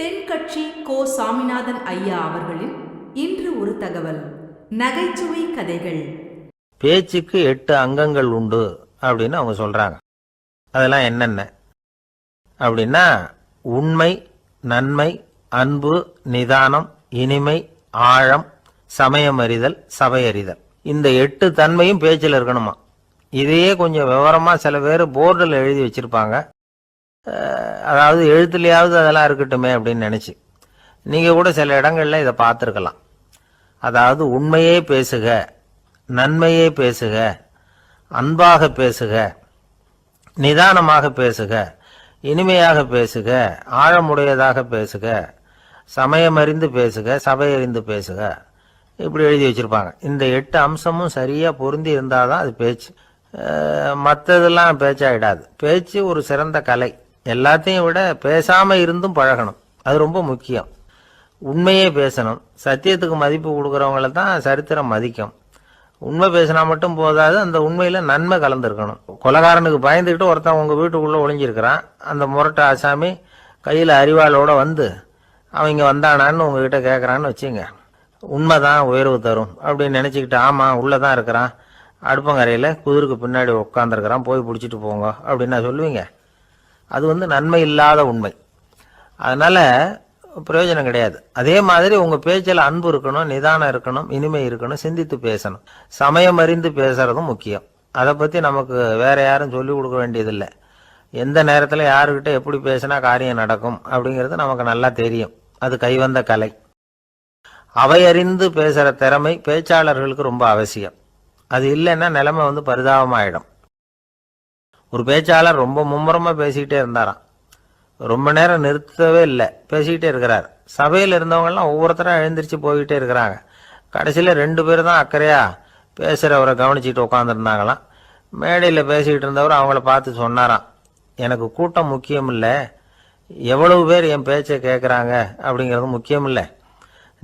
தென்கட்சி கோ சாமிநாதன் ஐயா அவர்களின் இன்று ஒரு தகவல். நகைச்சுவை கதைகள். பேச்சுக்கு எட்டு அங்கங்கள் உண்டு அப்படின்னு அவங்க சொல்றாங்க. அதெல்லாம் என்னென்ன? அப்படின்னா உண்மை நன்மை அன்பு நிதானம் இனிமை ஆழம் சமயமறிதல் சபையறிதல். இந்த எட்டு தன்மையும் பேச்சில் இருக்கணுமா? இதையே கொஞ்சம் விவரமா சில பேர் போர்டில் எழுதி வச்சிருப்பாங்க. அதாவது எழுத்துலையாவது அதெல்லாம் இருக்கட்டுமே அப்படின்னு நினச்சி. நீங்கள் கூட சில இடங்களில் இதை பார்த்துருக்கலாம். அதாவது உண்மையே பேசுக நன்மையே பேசுக அன்பாக பேசுக நிதானமாக பேசுக இனிமையாக பேசுக ஆழமுடையதாக பேசுக சமயமறிந்து பேசுக சபையறிந்து பேசுக. இப்படி எழுதி வச்சுருப்பாங்க. இந்த எட்டு அம்சமும் சரியாக பொருந்தி இருந்தால் தான் அது பேச்சு. மற்றதெல்லாம் பேச்சாயிடாது. பேச்சு ஒரு சிறந்த கலை. எல்லாத்தையும் விட பேசாமல் இருந்தும் பழகணும். அது ரொம்ப முக்கியம். உண்மையே பேசணும். சத்தியத்துக்கு மதிப்பு கொடுக்குறவங்கள தான் சரித்திரம் மதிக்கும். உண்மை பேசினா மட்டும் போதாது அந்த உண்மையில் நன்மை கலந்துருக்கணும். கொலகாரனுக்கு பயந்துக்கிட்டு ஒருத்தன் உங்கள் வீட்டுக்குள்ளே ஒளிஞ்சிருக்கிறான். அந்த முரட்டை ஆசாமி கையில் அறிவாளோடு வந்து அவன் இங்க வந்தானான்னு உங்ககிட்ட கேட்குறான்னு வச்சுங்க. உண்மைதான் உயர்வு தரும். அப்படின்னு நினச்சிக்கிட்டு ஆமாம் உள்ளே தான் இருக்கிறான். அடுப்பங்கரையில் குதிருக்கு பின்னாடி உட்காந்துருக்கிறான் போய் பிடிச்சிட்டு போங்க. அப்படின்னு நான் சொல்லுவீங்க. அது வந்து நன்மை இல்லாத உண்மை. அதனால் பிரயோஜனம் கிடையாது. அதே மாதிரி உங்கள் பேச்சில் அன்பு இருக்கணும் நிதானம் இருக்கணும் இனிமை இருக்கணும் சிந்தித்து பேசணும். சமயம் அறிந்து பேசுகிறதும் முக்கியம். அதை பற்றி நமக்கு வேறு யாரும் சொல்லி கொடுக்க வேண்டியதில்லை. எந்த நேரத்தில் யாருக்கிட்ட எப்படி பேசினா காரியம் நடக்கும் அப்படிங்கிறது நமக்கு நல்லா தெரியும். அது கைவந்த கலை. அவையறிந்து பேசுகிற திறமை பேச்சாளர்களுக்கு ரொம்ப அவசியம். அது இல்லைன்னா நிலைமை வந்து பரிதாபமாயிடும். ஒரு பேச்சாளர் ரொம்ப மும்முரமாக பேசிக்கிட்டே இருந்தாராம். ரொம்ப நேரம் நிறுத்தவே இல்லை. பேசிக்கிட்டே இருக்கிறார். சபையில் இருந்தவங்கெல்லாம் ஒவ்வொருத்தரும் எழுந்திரிச்சு போய்கிட்டே இருக்கிறாங்க. கடைசியில் ரெண்டு பேர் தான் அக்கறையா பேசுகிறவரை கவனிச்சிட்டு உட்காந்துருந்தாங்களாம் மேடையில் பேசிக்கிட்டு இருந்தவர் அவங்கள பார்த்து சொன்னாராம். எனக்கு கூட்டம் முக்கியம் இல்லை. எவ்வளவு பேர் என் பேச்சை கேட்குறாங்க அப்படிங்கிறது முக்கியம் இல்லை.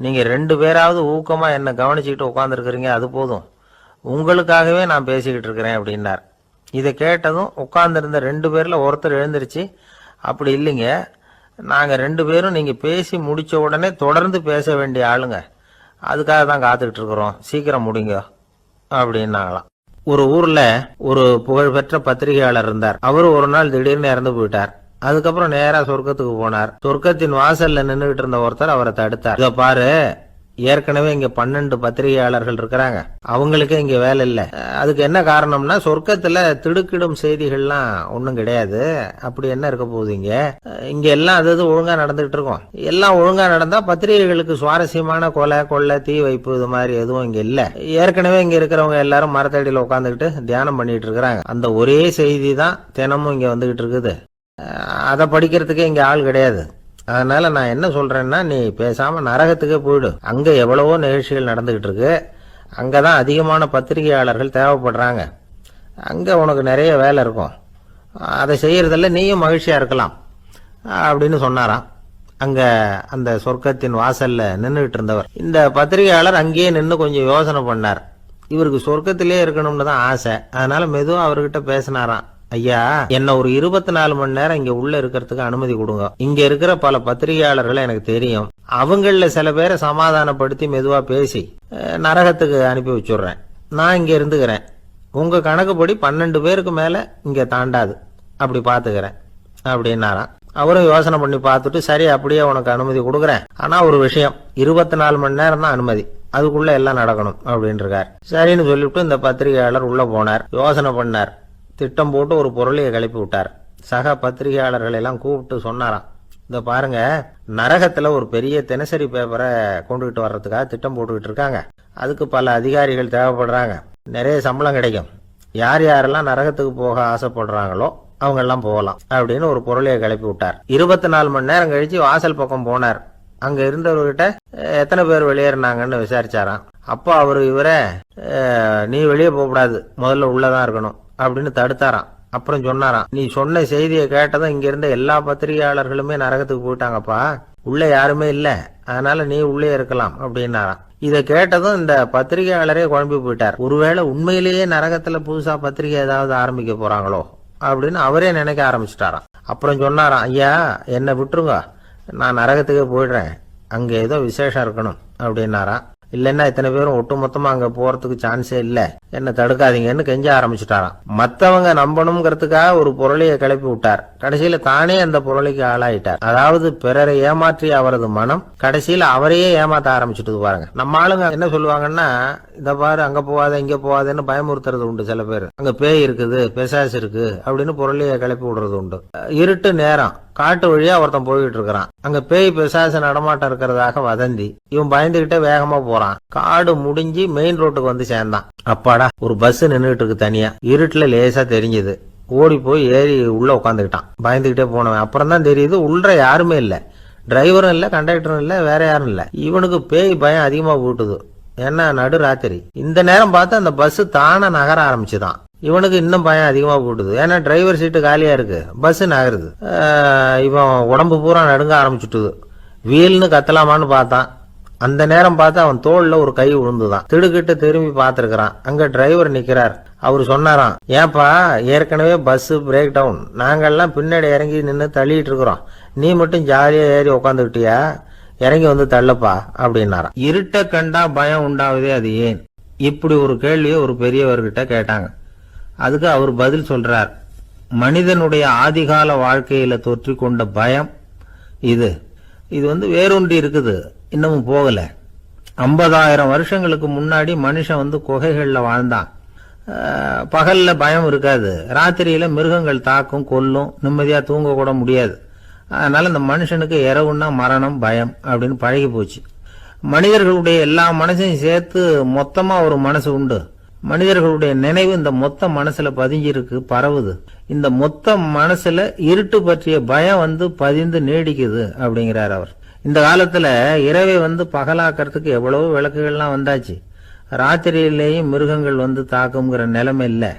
நீங்கள் ரெண்டு பேராவது ஊக்கமாக என்னை கவனிச்சுக்கிட்டு உட்காந்துருக்குறீங்க அது போதும். உங்களுக்காகவே நான் பேசிக்கிட்டு இருக்கிறேன் அப்படின்னார். இதை கேட்டதும் உட்கார்ந்துருந்த ரெண்டு பேரில் ஒருத்தர் எழுந்திருச்சு அப்படி இல்லைங்க. நாங்கள் ரெண்டு பேரும் நீங்கள் பேசி முடித்த உடனே தொடர்ந்து பேச வேண்டிய ஆளுங்க. அதுக்காக தான் காத்துக்கிட்டு இருக்கிறோம். சீக்கிரம் முடிங்க. அப்படின்னாங்களாம். ஒரு ஊர்ல ஒரு புகழ்பெற்ற பத்திரிகையாளர் இருந்தார். அவர் ஒரு நாள் திடீர்னு இறந்து போயிட்டார். அதுக்கப்புறம் நேரா சொர்க்கத்துக்கு போனார். சொர்க்கத்தின் வாசல்ல நின்றுகிட்டு இருந்த ஒருத்தர் அவரை தடுத்தார். இதை பாரு ஏற்கனவே இங்க பன்னெண்டு பத்திரிகையாளர்கள் இருக்கிறாங்க. அவங்களுக்கு இங்க வேலை இல்லை. அதுக்கு என்ன காரணம்னா சொர்க்கத்துல திடுக்கிடும் செய்திகள்லாம் ஒன்றும் கிடையாது. அப்படி என்ன இருக்க போகுதுங்க இங்க? எல்லாம் அது ஒழுங்கா நடந்துகிட்டு இருக்கும். எல்லாம் ஒழுங்கா நடந்தா பத்திரிகைகளுக்கு சுவாரஸ்யமான கொலை கொள்ளை தீ வைப்பு இது மாதிரி எதுவும் இங்க இல்ல. ஏற்கனவே இங்க இருக்கிறவங்க எல்லாரும் மரத்தடியில் உட்காந்துக்கிட்டு தியானம் பண்ணிட்டு இருக்கிறாங்க. அந்த ஒரே செய்தி தான் தினமும் இங்க வந்துகிட்டு இருக்குது. அதை படிக்கிறதுக்கே இங்க ஆள் கிடையாது. அதனால நான் என்ன சொல்றேன்னா நீ பேசாம நரகத்துக்கே போயிடு. அங்க எவ்வளவோ நிகழ்ச்சிகள் நடந்துகிட்டு இருக்கு. அங்கதான் அதிகமான பத்திரிகையாளர்கள் தேவைப்படுறாங்க. அங்க உனக்கு நிறைய வேலை இருக்கும். அதை செய்யறதில்ல நீயும் மகிழ்ச்சியா இருக்கலாம் அப்படின்னு சொன்னாராம். அங்க அந்த சொர்க்கத்தின் வாசல்ல நின்றுகிட்டு இருந்தவர். இந்த பத்திரிகையாளர் அங்கேயே நின்று கொஞ்சம் யோசனை பண்ணார். இவருக்கு சொர்க்கத்திலே இருக்கணும்னு தான் ஆசை. அதனால மெதுவாக அவர்கிட்ட பேசினாராம். ஐயா என்ன ஒரு இருபத்தி நாலு மணி நேரம் இங்க உள்ள இருக்கிறதுக்கு அனுமதி கொடுங்க. இங்க இருக்கிற பல பத்திரிகையாளர்களை எனக்கு தெரியும். அவங்கள சில பேரை சமாதானப்படுத்தி மெதுவா பேசி நரகத்துக்கு அனுப்பி வச்சுடுறேன். நான் இங்க இருந்துக்கிறேன். உங்க கணக்குப்படி பன்னெண்டு பேருக்கு மேல இங்க தாண்டாது. அப்படி பாத்துக்கிறேன். அப்படின்னாராம். அவரும் யோசனை பண்ணி பார்த்துட்டு சரி அப்படியே உனக்கு அனுமதி கொடுக்குறேன். ஆனா ஒரு விஷயம் இருபத்தி நாலு மணி நேரம் தான் அனுமதி. அதுக்குள்ள எல்லாம் நடக்கணும் அப்படின்னு இருக்கார் சரின்னு சொல்லிவிட்டு இந்த பத்திரிகையாளர் உள்ள போனார். யோசனை பண்ணார். திட்டம் போட்டு ஒரு பொருளையை கிளப்பி விட்டார். சக பத்திரிகையாளர்கள் எல்லாம் கூப்பிட்டு சொன்னாராம். இந்த பாருங்க நரகத்துல ஒரு பெரிய தினசரி பேப்பரை கொண்டுகிட்டு வர்றதுக்காக திட்டம் போட்டுக்கிட்டு இருக்காங்க. அதுக்கு பல அதிகாரிகள் தேவைப்படுறாங்க. நிறைய சம்பளம் கிடைக்கும். யார் யாரெல்லாம் நரகத்துக்கு போக ஆசைப்படுறாங்களோ அவங்க எல்லாம் போகலாம் அப்படின்னு ஒரு பொருளையை கிளப்பி விட்டார். இருபத்தி நாலு மணி நேரம் கழிச்சு வாசல் பக்கம் போனார். அங்க இருந்தவர்கிட்ட எத்தனை பேர் வெளியேறினாங்கன்னு விசாரிச்சாராம். அப்போ அவர் இவரை நீ வெளியே போகக்கூடாது. முதல்ல உள்ளதான் இருக்கணும். அப்படின்னு தடுத்தாராம். அப்புறம் சொன்னாராம் நீ சொன்ன செய்தியை கேட்டதும் இங்க இருந்த எல்லா பத்திரிகையாளர்களுமே நரகத்துக்கு போயிட்டாங்கப்பா. உள்ள யாருமே இல்ல. அதனால நீ உள்ளே இருக்கலாம் அப்படின்னாராம். இதை கேட்டதும் இந்த பத்திரிகையாளரே குழம்பி போயிட்டார். ஒருவேளை உண்மையிலேயே நரகத்துல புதுசா பத்திரிகை ஏதாவது ஆரம்பிக்க போறாங்களோ? அப்படின்னு அவரே நினைக்க ஆரம்பிச்சிட்டாராம். அப்புறம் சொன்னாராம் ஐயா என்னை விட்டுருங்க. நான் நரகத்துக்கே போயிடுறேன். அங்கே ஏதோ விசேஷம் இருக்கணும் அப்படின்னாராம். இல்லைன்னா இத்தனை பேரும் ஒட்டு மொத்தமா அங்க போறதுக்கு சான்ஸே இல்ல. என்ன தடுக்காதீங்கன்னு கெஞ்ச ஆரம்பிச்சுட்டாராம். மத்தவங்க நம்பணுங்கிறதுக்காக ஒரு பொருளைய கிளப்பி விட்டார். கடைசியில தானே அந்த பொருளைக்கு ஆளாயிட்டார். அதாவது பிறரை ஏமாற்றி அவரது மனம் கடைசியில அவரையே ஏமாத்த ஆரம்பிச்சுட்டு பாருங்க. நம்ம ஆளுங்க என்ன சொல்லுவாங்கன்னா இந்த பாரு அங்க போகாத இங்க போகாதன்னு பயமுறுத்துறது உண்டு சில பேர். அங்க பேய் இருக்குது பெசாஸ் இருக்கு அப்படின்னு பொருளைய கிளப்பி விடுறது உண்டு. இருட்டு நேரம். காட்டு வழியா ஒருத்தன் போய்கிட்டு இருக்கிறான். அங்க பேய் பிசாசு நடமாட்டம் இருக்கிறதாக வதந்தி. இவன் பயந்துகிட்டே வேகமா போறான். காடு முடிஞ்சு மெயின் ரோட்டுக்கு வந்து சேர்ந்தான். அப்பாடா ஒரு பஸ் நின்றுட்டு இருக்கு தனியா. இருட்டுல லேசா தெரிஞ்சது. ஓடி போய் ஏறி உள்ள உட்காந்துக்கிட்டான் பயந்துகிட்டே போனவன். அப்புறம் தான் தெரியுது உள்ள யாருமே இல்ல. டிரைவரும் இல்ல கண்டக்டரும் இல்ல வேற யாரும் இல்ல. இவனுக்கு பேய் பயம் அதிகமா போட்டுது ஏன்னா நடு ராத்திரி. இந்த நேரம் பார்த்து அந்த பஸ் தானே நகர ஆரம்பிச்சுதான். இவனுக்கு இன்னும் பயம் அதிகமாக போட்டுது. ஏன்னா டிரைவர் சீட்டு காலியாக இருக்கு. பஸ் நகருது. இவன் உடம்பு பூரா நடுங்க ஆரம்பிச்சுட்டுது. வீல்னு கத்தலாமான்னு பார்த்தான். அந்த நேரம் பார்த்து அவன் தோளில் ஒரு கை விழுந்துதான் திடுக்கிட்டு திரும்பி பார்த்துருக்கிறான். அங்கே டிரைவர் நிற்கிறார் அவர் சொன்னாராம் ஏப்பா ஏற்கனவே பஸ் பிரேக் டவுன் நாங்கள்லாம் பின்னாடி இறங்கி நின்று தள்ளிட்டு இருக்கிறோம். நீ மட்டும் ஜாலியாக ஏறி உக்காந்துக்கிட்டியா? இறங்கி வந்து தள்ளப்பா அப்படின்னாராம். இருட்ட கண்டா பயம் உண்டாவதே அது ஏன்? இப்படி ஒரு கேள்வியை ஒரு பெரியவர்கிட்ட கேட்டாங்க. அதுக்கு அவர் பதில் சொல்றார். மனிதனுடைய ஆதிகால வாழ்க்கையில தொற்றிக்கொண்ட பயம் இது. இது வந்து வேரூன்றி இருக்குது. இன்னமும் போகல. ஐம்பதாயிரம் வருஷங்களுக்கு முன்னாடி மனுஷன் வந்து குகைகளில் வாழ்ந்தான். பகல்ல பயம் இருக்காது. ராத்திரியில மிருகங்கள் தாக்கும் கொல்லும் நிம்மதியா தூங்க கூட முடியாது. அதனால் இந்த மனுஷனுக்கு இரவுன்னா மரணம் பயம் அப்படின்னு பழகி போச்சு. மனிதர்களுடைய எல்லா மனசையும் சேர்த்து மொத்தமாக ஒரு மனசு உண்டு. மனிதர்களுடைய நினைவு இந்த மொத்த மனசுல பதிஞ்சிருக்கு பரவுது. இந்த மொத்த மனசுல இருட்டு பற்றிய பயம் வந்து பதிந்து நீடிக்குது அப்படிங்கிறார் அவர். இந்த காலத்துல இரவை வந்து பகலாக்கிறதுக்கு எவ்வளவோ விளக்குகள்லாம் வந்தாச்சு. ராத்திரியிலேயும் மிருகங்கள் வந்து தாக்குங்கிற நிலைமை இல்லை.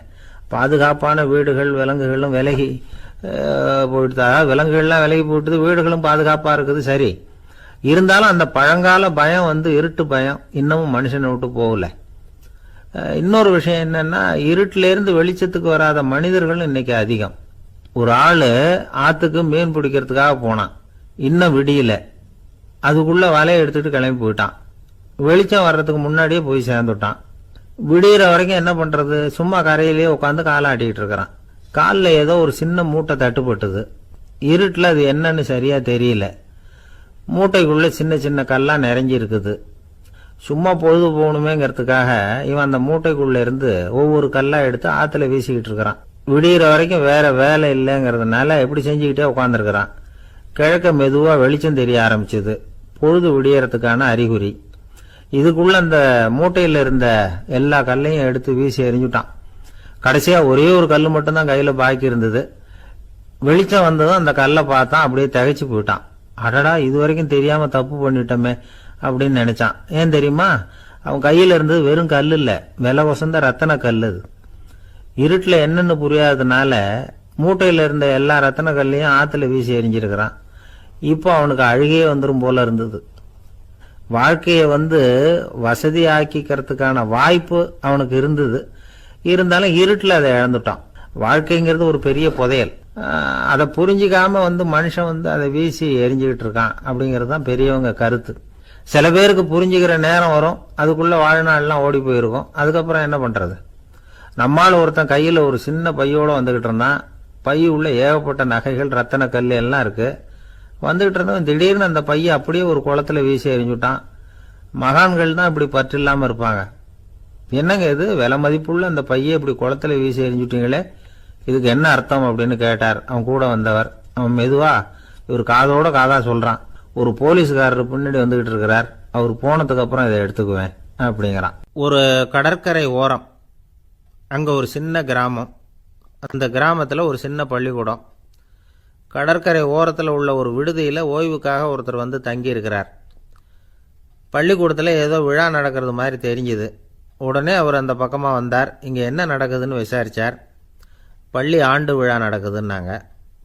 பாதுகாப்பான வீடுகள் விலங்குகளும் விலகி அஹ், போயிட்டு அதாவது விலங்குகள்லாம் விலகி போயிட்டுது வீடுகளும் பாதுகாப்பாக இருக்குது சரி. இருந்தாலும் அந்த பழங்கால பயம் வந்து இருட்டு பயம். இன்னமும் மனுஷனை விட்டு போகல. இன்னொரு விஷயம் என்னன்னா இருட்டிலேருந்து வெளிச்சத்துக்கு வராத மனிதர்கள் இன்னைக்கு அதிகம். ஒரு ஆள் ஆற்றுக்கு மீன் பிடிக்கிறதுக்காக போனான். இன்னும் விடியல. அதுக்குள்ளே வலையை எடுத்துகிட்டு கிளம்பி போயிட்டான். வெளிச்சம் வர்றதுக்கு முன்னாடியே போய் சேர்ந்துட்டான். விடியிற வரைக்கும் என்ன பண்ணுறது சும்மா கரையிலேயே உட்காந்து காலாட்டிகிட்டு இருக்கிறான். காலில் ஏதோ ஒரு சின்ன மூட்டை தட்டுப்பட்டது. இருட்டில் அது என்னன்னு சரியாக தெரியல. மூட்டைக்குள்ளே சின்ன சின்ன கல்லா நிறைஞ்சிருக்குது. சும்மா பொழுது போகணுமேங்கிறதுக்காக இவன் அந்த மூட்டைக்குள்ளே இருந்து ஒவ்வொரு கல்லா எடுத்து ஆற்றுல வீசிக்கிட்டு இருக்கிறான். விடிகிற வரைக்கும் வேறு வேலை இல்லைங்கிறதுனால எப்படி செஞ்சுக்கிட்டே உட்காந்துருக்கிறான் கிழக்க மெதுவாக வெளிச்சம் தெரிய ஆரம்பிச்சது. பொழுது விடியறதுக்கான அறிகுறி. இதுக்குள்ள அந்த மூட்டையில் இருந்த எல்லா கல்லையும் எடுத்து வீசி எறிஞ்சுட்டான். கடைசியாக ஒரே ஒரு கல் மட்டும்தான் கையில் பாக்கி இருந்தது. வெளிச்சம் வந்ததும் அந்த கல்லை பார்த்தான் அப்படியே திகைச்சு போயிட்டான். அடடா இது வரைக்கும் தெரியாம தப்பு பண்ணிட்டோமே அப்படின்னு நினைச்சான். ஏன் தெரியுமா? அவன் கையில இருந்தது வெறும் கல் இல்லை விலை வசந்த ரத்தன கல் அது. இருட்டில் என்னென்னு புரியாததுனால மூட்டையில் இருந்த எல்லா ரத்தன கல்லையும் ஆற்றுல வீசி எறிஞ்சிருக்கிறான். இப்போ அவனுக்கு அழுகையே வந்துடும் போல இருந்தது. வாழ்க்கையை வந்து வசதி ஆக்கிக்கிறதுக்கான வாய்ப்பு அவனுக்கு இருந்தது. இருந்தாலும் இருட்டில் அதை இழந்துட்டான். வாழ்க்கைங்கிறது ஒரு பெரிய புதையல். அதை புரிஞ்சிக்காம வந்து மனுஷன் வந்து அதை வீசி எரிஞ்சுக்கிட்டு இருக்கான் அப்படிங்கிறது தான் பெரியவங்க கருத்து. சில பேருக்கு புரிஞ்சுக்கிற நேரம் வரும். அதுக்குள்ளே வாழ்நாள்லாம் ஓடி போயிருக்கும். அதுக்கப்புறம் என்ன பண்ணுறது நம்மால் ஒருத்தன் கையில் ஒரு சின்ன பையோட வந்துக்கிட்டு இருந்தான். பை உள்ள ஏகப்பட்ட நகைகள் ரத்தன கல் எல்லாம் இருக்குது வந்துக்கிட்டு இருந்தவன் திடீர்னு அந்த பையை அப்படியே ஒரு குளத்துல வீசி எறிஞ்சுட்டான் மகான்கள் தான் இப்படி பற்று இருப்பாங்க. என்னங்க இது? விலை மதிப்புள்ள அந்த பையை இப்படி குளத்துல வீசி எரிஞ்சுட்டீங்களே இதுக்கு என்ன அர்த்தம் அப்படின்னு கேட்டார். அவன் கூட வந்தவர். அவன் மெதுவா இவர் காதோட காதா சொல்றான். ஒரு போலீஸ்காரர் பின்னாடி வந்துகிட்டு இருக்கிறார். அவர் போனதுக்கு அப்புறம் இதை எடுத்துக்குவேன் அப்படிங்கிறான். ஒரு கடற்கரை ஓரம். அங்க ஒரு சின்ன கிராமம். அந்த கிராமத்தில் ஒரு சின்ன பள்ளிக்கூடம். கடற்கரை ஓரத்தில் உள்ள ஒரு விடுதியில் ஓய்வுக்காக ஒருத்தர் வந்து தங்கியிருக்கிறார். பள்ளிக்கூடத்தில் ஏதோ விழா நடக்கிறது மாதிரி தெரிஞ்சுது. உடனே அவர் அந்த பக்கமாக வந்தார். இங்கே என்ன நடக்குதுன்னு விசாரித்தார் பள்ளி ஆண்டு விழா நடக்குதுன்னாங்க.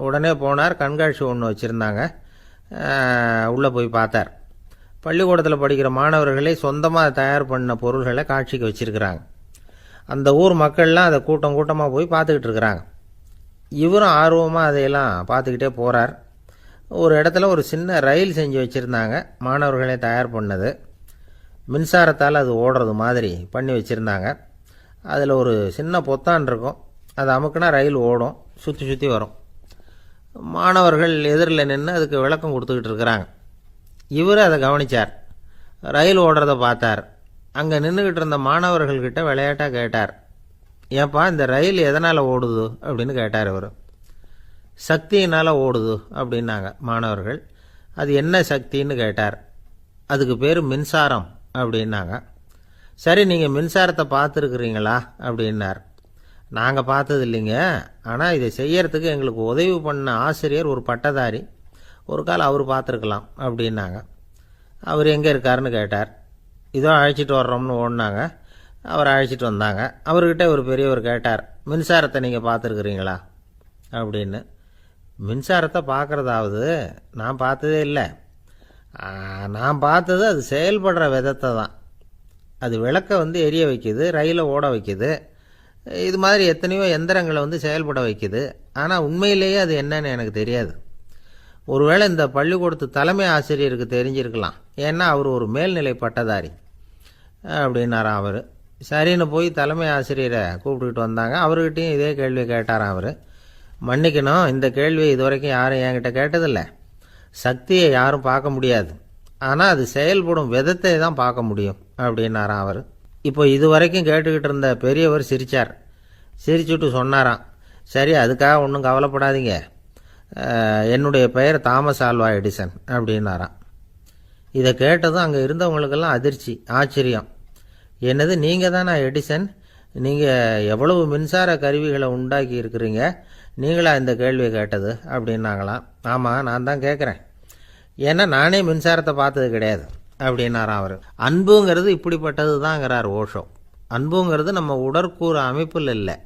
உடனே போனார். கண்காட்சி ஒன்று வச்சுருந்தாங்க. உள்ளே போய் பார்த்தார். பள்ளிக்கூடத்தில் படிக்கிற மாணவர்களே சொந்தமாக தயார் பண்ண பொருள்களை காட்சிக்கு வச்சுருக்கிறாங்க. அந்த ஊர் மக்கள்லாம் அதை கூட்டம் கூட்டமாக போய் பார்த்துக்கிட்டு இருக்கிறாங்க. இவரும் ஆர்வமாக அதையெல்லாம் பார்த்துக்கிட்டே போகிறார் ஒரு இடத்துல ஒரு சின்ன ரயில் செஞ்சு வச்சுருந்தாங்க. மாணவர்களே தயார் பண்ணது. மின்சாரத்தால் அது ஓடுறது மாதிரி பண்ணி வச்சுருந்தாங்க. அதில் ஒரு சின்ன பொத்தான் இருக்கும். அது அமுக்குனா ரயில் ஓடும். சுற்றி சுற்றி வரும். மாணவர்கள் எதிரில் நின்று அதுக்கு விளக்கம் கொடுத்துக்கிட்டு இருக்கிறாங்க. இவர் அதை கவனித்தார் ரயில் ஓடுறத பார்த்தார். அங்கே நின்றுக்கிட்டு இருந்த மாணவர்கள்கிட்ட விளையாட்டாக கேட்டார். ஏப்பா இந்த ரயில் எதனால் ஓடுது? அப்படின்னு கேட்டார் இவர். சக்தியினால் ஓடுது அப்படின்னாங்க மாணவர்கள். அது என்ன சக்தின்னு கேட்டார். அதுக்கு பேர் மின்சாரம். அப்படின்னாங்க. சரி நீங்கள் மின்சாரத்தை பார்த்துருக்குறீங்களா? அப்படின்னார். நாங்கள் பார்த்தது இல்லைங்க ஆனால் இதை செய்யறதுக்கு எங்களுக்கு உதவி பண்ண ஆசிரியர் ஒரு பட்டதாரி. ஒரு கால் அவர் பார்த்துருக்கலாம் அப்படின்னாங்க. அவர் எங்கே இருக்காருன்னு கேட்டார். இதோ அழைச்சிட்டு வர்றோம்னு ஓடினாங்க. அவர் அழைச்சிட்டு வந்தாங்க. அவர்கிட்ட ஒரு பெரியவர் கேட்டார் மின்சாரத்தை நீங்கள் பார்த்துருக்குறீங்களா? அப்படின்னு. மின்சாரத்தை பார்க்குறதாவது நான் பார்த்ததே இல்லை. நான் பார்த்தது அது செயல்படுற விதத்தை தான். அது விளக்கை வந்து எரிய வைக்குது ரயிலை ஓட வைக்குது. இது மாதிரி எத்தனையோ எந்திரங்களை வந்து செயல்பட வைக்குது. ஆனால் உண்மையிலேயே அது என்னன்னு எனக்கு தெரியாது. ஒருவேளை இந்த பள்ளிக்கூடத்து தலைமை ஆசிரியருக்கு தெரிஞ்சிருக்கலாம். ஏன்னா அவர் ஒரு மேல்நிலை பட்டதாரி. அப்படின்னாராம் அவர். சரின்னு போய் தலைமை ஆசிரியரை கூப்பிட்டுக்கிட்டு வந்தாங்க. அவர்கிட்டையும் இதே கேள்வி கேட்டாராம் அவர். மன்னிக்கணும் இந்த கேள்வி இதுவரைக்கும் யாரும் என்கிட்ட கேட்டதில்லை. சக்தியை யாரும் பார்க்க முடியாது. ஆனால் அது செயல்படும் விதத்தை தான் பார்க்க முடியும் அப்படின்னாராம் அவர். இப்போ இது வரைக்கும் கேட்டுக்கிட்டு இருந்த பெரியவர் சிரிச்சார். சிரிச்சுட்டு சொன்னாராம் சரி அதுக்காக ஒன்றும் கவலைப்படாதீங்க. என்னுடைய பெயர் தாமஸ் ஆல்வா எடிசன் அப்படின்னாராம். இதை கேட்டதும் அங்கே இருந்தவங்களுக்கெல்லாம் அதிர்ச்சி ஆச்சரியம். என்னது நீங்கள் தானே எடிசன்? நீங்கள் எவ்வளவு மின்சார கருவிகளை உண்டாக்கி இருக்கிறீங்க? நீங்களா இந்த கேள்வி கேட்டது? அப்படின்னாங்களாம். ஆமாம் நான் தான் கேட்குறேன் ஏன்னா நானே மின்சாரத்தை பார்த்தது கிடையாது அப்படின்னாராம் அவர். அன்புங்கிறது இப்படிப்பட்டது தாங்கிறார் ஓஷோ. அன்புங்கிறது நம்ம உடற்கூறு அமைப்பில் இல்லை.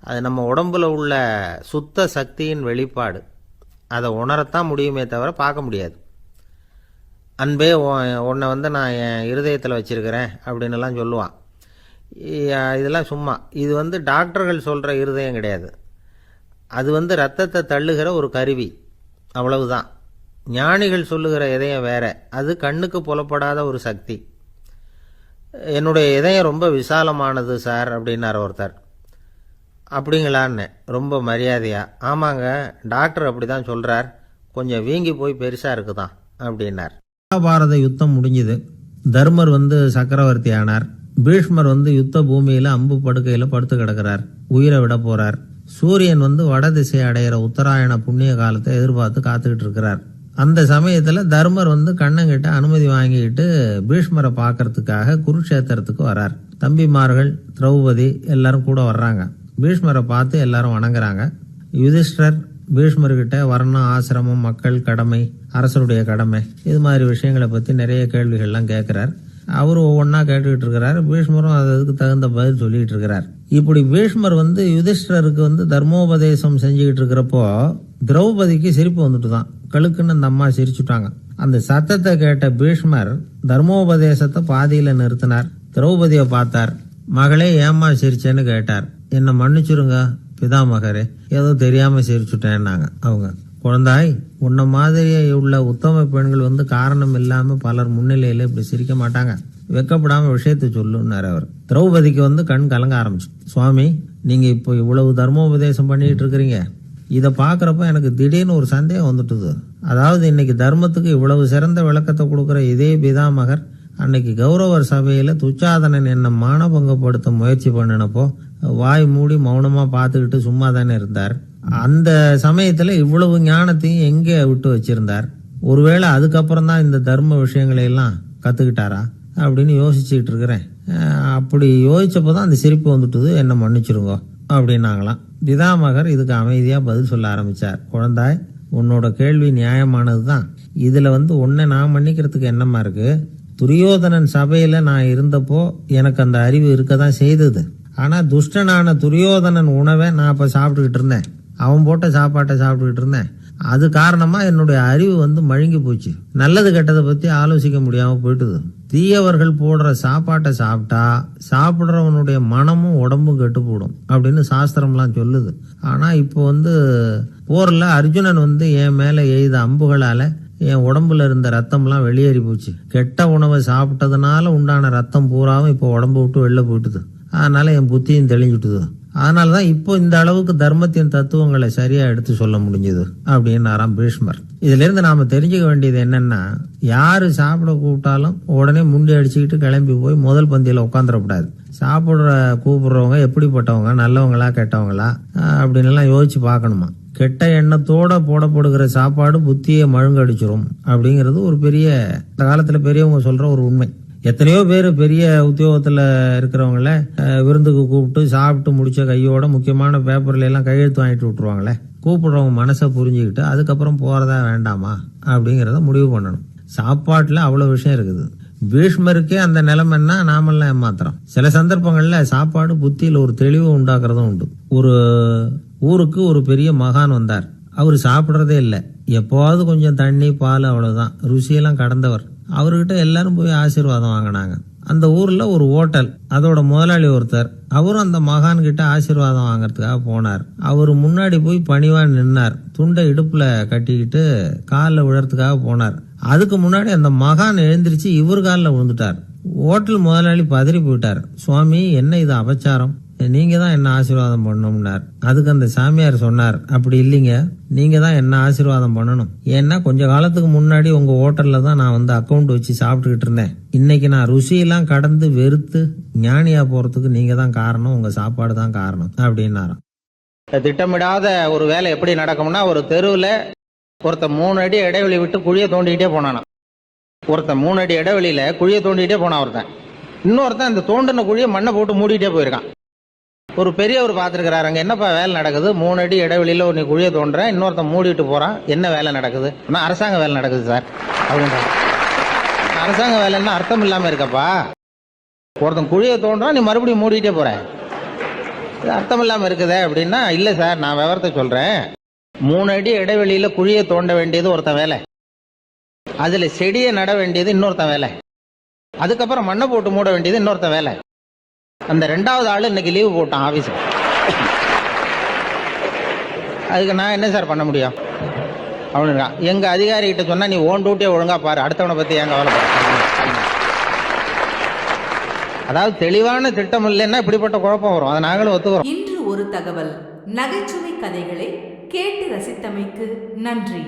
அது நம்ம உடம்பில் உள்ள சுத்த சக்தியின் வெளிப்பாடு. அதை உணரத்தான் முடியுமே தவிர பார்க்க முடியாது. அன்பே உன்னை வந்து நான் என் இருதயத்தில் வச்சிருக்கிறேன் அப்படின்னுலாம் சொல்லுவான். இதெல்லாம் சும்மா. இது வந்து டாக்டர்கள் சொல்கிற இருதயம் கிடையாது. அது வந்து ரத்தத்தை தள்ளுகிற ஒரு கருவி. அவ்வளவுதான். ஞானிகள் சொல்லுகிற இதயம் வேற. அது கண்ணுக்கு புலப்படாத ஒரு சக்தி. என்னுடைய இதயம் ரொம்ப விசாலமானது சார் அப்படின்னார் ஒருத்தர். அப்படிங்களான்னு ரொம்ப மரியாதையா. ஆமாங்க டாக்டர் அப்படி தான் சொல்கிறார் கொஞ்சம் வீங்கி போய் பெருசாக இருக்குதான் அப்படின்னார். மகாபாரத யுத்தம் முடிஞ்சுது. தர்மர் வந்து சக்கரவர்த்தி ஆனார். பீஷ்மர் வந்து யுத்த பூமியில் அம்பு படுக்கையில் படுத்து கிடக்கிறார். உயிரை விட போகிறார் சூரியன் வந்து வடதிசை அடையிற உத்தராயண புண்ணிய காலத்தை எதிர்பார்த்து காத்துக்கிட்டு இருக்கிறார். அந்த சமயத்தில் தர்மர் வந்து கண்ணங்கிட்ட அனுமதி வாங்கிக்கிட்டு பீஷ்மரை பார்க்கறதுக்காக குருக்ஷேத்திரத்துக்கு வரார். தம்பிமார்கள் திரௌபதி எல்லாரும் கூட வர்றாங்க. பீஷ்மரை பார்த்து எல்லாரும் வணங்குறாங்க. யுதிஷ்டர் பீஷ்மர்கிட்ட வர்ணம் ஆசிரமம் மக்கள் கடமை அரசருடைய கடமை இது மாதிரி விஷயங்களை பற்றி நிறைய கேள்விகள்லாம் கேட்குறார் அவர் ஒவ்வொன்றா கேட்டுக்கிட்டு இருக்கிறார். பீஷ்மரும் அதுக்கு தகுந்த பதில் சொல்லிகிட்டு இருக்கிறார். இப்படி பீஷ்மர் வந்து யுதிஷ்டருக்கு வந்து தர்மோபதேசம் செஞ்சுக்கிட்டு இருக்கிறப்போ திரௌபதிக்கு சிரிப்பு வந்துட்டு தான் கழுக்குன்னு அந்த அம்மா சிரிச்சுட்டாங்க. அந்த சத்தத்தை கேட்ட பீஷ்மர் தர்மோபதேசத்தை பாதியில் நிறுத்தினார். திரௌபதியை பார்த்தார். மகளே ஏம்மா சிரிச்சேன்னு கேட்டார். என்னை மன்னிச்சிருங்க பிதாமகரே. ஏதோ தெரியாமல் சிரிச்சுட்டேன்னாங்க அவங்க. குழந்தாய் உன்ன மாதிரி உள்ள உத்தம பெண்கள் வந்து காரணம் இல்லாமல் பலர் முன்னிலையில் இப்படி சிரிக்க மாட்டாங்க. வெக்கப்படாமல் விஷயத்தை சொல்லுன்னார் அவர். திரௌபதிக்கு வந்து கண் கலங்க ஆரம்பிச்சு சுவாமி நீங்கள் இப்போ இவ்வளவு தர்மோபதேசம் பண்ணிட்டு இருக்கிறீங்க. இதை பார்க்குறப்ப எனக்கு திடீர்னு ஒரு சந்தேகம் வந்துட்டுது. அதாவது இன்னைக்கு தர்மத்துக்கு இவ்வளவு சிறந்த விளக்கத்தை கொடுக்குற இதே பிதாமகர் அன்னைக்கு கௌரவர் சபையில் துச்சாதனன் என்னை மானபங்கப்படுத்த முயற்சி பண்ணினப்போ வாய் மூடி மௌனமாக பார்த்துக்கிட்டு சும்மா தானே இருந்தார். அந்த சமயத்தில் இவ்வளவு ஞானத்தையும் எங்கே விட்டு வச்சிருந்தார்? ஒருவேளை அதுக்கப்புறம் தான் இந்த தர்ம விஷயங்களையெல்லாம் கற்றுக்கிட்டாரா அப்படின்னு யோசிச்சுட்டு இருக்கிறேன். அப்படி யோசித்தப்போ தான் அந்த சிரிப்பு வந்துட்டுது. என்ன மன்னிச்சிருங்கோ அப்படின்னாங்களாம். பிதாமகர் இதுக்கு அமைதியாக பதில் சொல்ல ஆரம்பித்தார் குழந்தாய் உன்னோட கேள்வி நியாயமானது தான் இதில் வந்து உன்னை நான் மன்னிக்கிறதுக்கு என்னமா இருக்குது துரியோதனன் சபையில் நான் இருந்தப்போ எனக்கு அந்த அறிவு இருக்க தான் செய்தது. ஆனால் துஷ்டனான துரியோதனன் உணவை நான் இப்போ சாப்பிட்டுக்கிட்டு இருந்தேன். அவன் போட்ட சாப்பாட்டை சாப்பிட்டுக்கிட்டு இருந்தேன். அது காரணமாக என்னுடைய அறிவு வந்து மழுங்கி போச்சு. நல்லது கெட்டதை பற்றி ஆலோசிக்க முடியாமல் போயிட்டுது. தீயவர்கள் போடுற சாப்பாட்டை சாப்பிட்டா சாப்பிட்றவனுடைய மனமும் உடம்பும் கெட்டு போடும் அப்படின்னு சாஸ்திரம்லாம் சொல்லுது. ஆனால் இப்போ வந்து போரில் அர்ஜுனன் வந்து என் மேலே எய்த அம்புகளால் என் உடம்புல இருந்த ரத்தம்லாம் வெளியேறி போச்சு. கெட்ட உணவை சாப்பிட்டதுனால உண்டான ரத்தம் பூராவும் இப்போ உடம்பு விட்டு வெளில போயிட்டுது. அதனால் என் புத்தியும் தெளிஞ்சுட்டுது. அதனால தான் இப்போ இந்த அளவுக்கு தர்மத்தின் தத்துவங்களை சரியா எடுத்து சொல்ல முடிஞ்சது அப்படின்னாராம் பீஷ்மர். இதுல இருந்து நாம தெரிஞ்சுக்க வேண்டியது என்னன்னா யாரு சாப்பிட கூப்பிட்டாலும் உடனே முண்டி அடிச்சுக்கிட்டு கிளம்பி போய் முதல் பந்தியில உட்காந்துடக்கூடாது சாப்பிடுற கூப்பிடுறவங்க எப்படிப்பட்டவங்க? நல்லவங்களா கெட்டவங்களா? அப்படின்லாம் அப்படின்னு எல்லாம் யோசிச்சு பார்க்கணுமா? கெட்ட எண்ணத்தோட போடப்படுகிற சாப்பாடு புத்தியை மழுங்கடிச்சிரும் அப்படிங்கிறது ஒரு பெரிய இந்த காலத்துல பெரியவங்க சொல்ற ஒரு உண்மை. எத்தனையோ பேர் பெரிய உத்தியோகத்தில் இருக்கிறவங்கள விருந்துக்கு கூப்பிட்டு சாப்பிட்டு முடிச்ச கையோட முக்கியமான பேப்பர்ல எல்லாம் கையெழுத்து வாங்கிட்டு விட்டுருவாங்களே. கூப்பிடுறவங்க மனசை புரிஞ்சுக்கிட்டு அதுக்கப்புறம் போகிறதா வேண்டாமா அப்படிங்கிறத முடிவு பண்ணணும். சாப்பாட்டில் அவ்வளோ விஷயம் இருக்குது. பீஷ்மருக்கே அந்த நிலைமைன்னா நாமெல்லாம் ஏமாத்துறோம். சில சந்தர்ப்பங்களில் சாப்பாடு புத்தியில் ஒரு தெளிவு உண்டாக்குறதும் உண்டு. ஒரு ஊருக்கு ஒரு பெரிய மகான் வந்தார். அவர் சாப்பிட்றதே இல்லை. எப்போவாவது கொஞ்சம் தண்ணி பால் அவ்வளோதான் ருசியெல்லாம் கடந்தவர். அவர்கிட்ட எல்லாரும் போய் ஆசீர்வாதம் வாங்கினாங்க. அந்த ஊரில் ஒரு ஹோட்டல் அதோட முதலாளி ஒருத்தர் அவரும் அந்த மகான்கிட்ட ஆசீர்வாதம் வாங்குறதுக்காக போனார். அவர் முன்னாடி போய் பணிவாக நின்னார். துண்டை இடுப்பில் கட்டிக்கிட்டு காலில் விழறதுக்காக போனார். அதுக்கு முன்னாடி அந்த மகான் எழுந்திருச்சு இவர் காலில் விழுந்துட்டார். ஹோட்டல் முதலாளி பதறி போயிட்டார். சுவாமி என்ன இது அபச்சாரம்? நீங்க தான் என்ன ஆசீர்வாதம் பண்ணணும்னார். அதுக்கு அந்த சாமியார் சொன்னார். அப்படி இல்லைங்க. நீங்க தான் என்ன ஆசீர்வாதம் பண்ணணும். ஏன்னா கொஞ்ச காலத்துக்கு முன்னாடி உங்க ஹோட்டல்ல தான் நான் வந்து அக்கௌண்ட் வச்சு சாப்பிட்டுக்கிட்டு இருந்தேன். இன்னைக்கு நான் ருசியெல்லாம் கடந்து வெறுத்து ஞானியா போறதுக்கு நீங்க தான் காரணம் உங்க சாப்பாடு தான் காரணம் அப்படின்னாராம். திட்டமிடாத ஒரு வேலை எப்படி நடக்கும்னா ஒரு தெருவில் ஒருத்தன் மூணு அடி இடைவெளி விட்டு குழியை தோண்டிக்கிட்டே போனானா ஒருத்தன் மூணு அடி இடைவெளியில குழியை தோண்டிக்கிட்டே போனான் ஒருத்தன். இன்னொருத்தன் அந்த தோண்டின குழியை மண்ணை போட்டு மூடிக்கிட்டே போயிருக்கான். ஒரு பெரியவர் பார்த்துருக்கிறாரு. அங்கே என்னப்பா வேலை நடக்குது? மூணு அடி இடைவெளியில் நீ குழியை தோன்றேன் இன்னொருத்தன் மூடிட்டு போகிறான் என்ன வேலை நடக்குது? ஆனால் அரசாங்க வேலை நடக்குது சார். அப்படின்றான் அரசாங்க வேலைன்னா அர்த்தம் இல்லாமல் இருக்கப்பா? ஒருத்தன் குழியை தோன்றான் நீ மறுபடியும் மூடிட்டே போகிற இது அர்த்தம் இல்லாமல் இருக்குதே அப்படின்னா இல்லை சார் நான் விவரத்தை சொல்கிறேன் மூணு அடி இடைவெளியில் குழியை தோண்ட வேண்டியது ஒருத்தன் வேலை. அதில் செடியை நட வேண்டியது இன்னொருத்தன் வேலை. அதுக்கப்புறம் மண்ணை போட்டு மூட வேண்டியது இன்னொருத்தன் வேலை. அந்த ரெண்டாவது ஆள் இன்னைக்கு லீவு போட்டான் ஆஃபீஸில் அதுக்கு நான் என்ன சார் பண்ண முடியும்? அவனுங்க எங்கள் அதிகாரிகிட்ட சொன்னால் நீ ஓன் டூட்டியை ஒழுங்கா பாரு அடுத்தவனை பற்றி ஏன் கவலைப்படுற அதாவது தெளிவான திட்டம் இல்லைன்னா இப்படிப்பட்ட குழப்பம் வரும். அதை நாங்களும் ஒத்துக்கிறோம். இன்று ஒரு தகவல். நகைச்சுவை கதைகளை கேட்டு ரசித்தமைக்கு நன்றி.